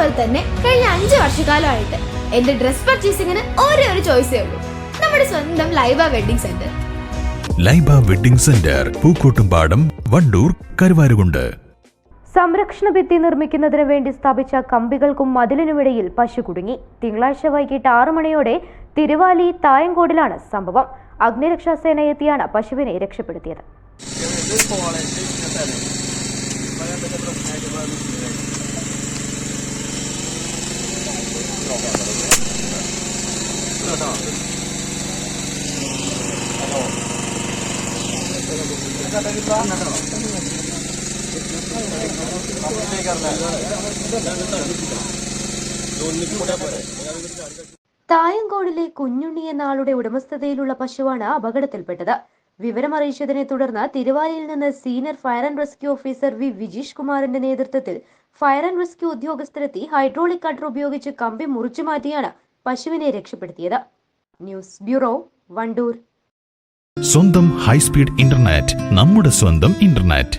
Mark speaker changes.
Speaker 1: അതുപോലെ തന്നെ കഴിഞ്ഞ അഞ്ച് വർഷക്കാലമായിട്ട് എന്റെ ഡ്രസ് പർച്ചേസിങ്ങിന് ഒരേ ഒരു ചോയ്സേ ഉള്ളൂ. നമ്മുടെ സ്വന്തം Laiba wedding centre.
Speaker 2: Laiba wedding centre Pookkottumpadam Wandoor Karuvarakundu.
Speaker 3: സംരക്ഷണ ഭിത്തി നിർമ്മിക്കുന്നതിന് വേണ്ടി സ്ഥാപിച്ച കമ്പികൾക്കും മതിലിനുമിടയിൽ പശു കുടുങ്ങി. തിങ്കളാഴ്ച വൈകിട്ട് ആറു മണിയോടെ തിരുവാലി തായങ്കോടിലാണ് സംഭവം. അഗ്നിരക്ഷാസേന എത്തിയാണ് പശുവിനെ രക്ഷപ്പെടുത്തിയത്. തായങ്കോടിലെ കുഞ്ഞുണ്ണി എന്ന ആളുടെ ഉടമസ്ഥതയിലുള്ള പശുവാണ് അപകടത്തിൽപ്പെട്ടത്. വിവരമറിയിച്ചതിനെ തുടർന്ന് തിരുവാലിയിൽ നിന്ന് senior fire and rescue officer V Vijeesh കുമാറിന്റെ നേതൃത്വത്തിൽ ഫയർ ആൻഡ് റെസ്ക്യൂ ഉദ്യോഗസ്ഥരെത്തി ഹൈഡ്രോളിക് കട്ടർ ഉപയോഗിച്ച് കമ്പി മുറിച്ചു മാറ്റിയാണ് പശുവിനെ രക്ഷപ്പെടുത്തിയത്. News bureau Wandoor.
Speaker 2: സ്വന്തം ഹൈസ്പീഡ് ഇന്റർനെറ്റ് നമ്മുടെ സ്വന്തം ഇന്റർനെറ്റ്.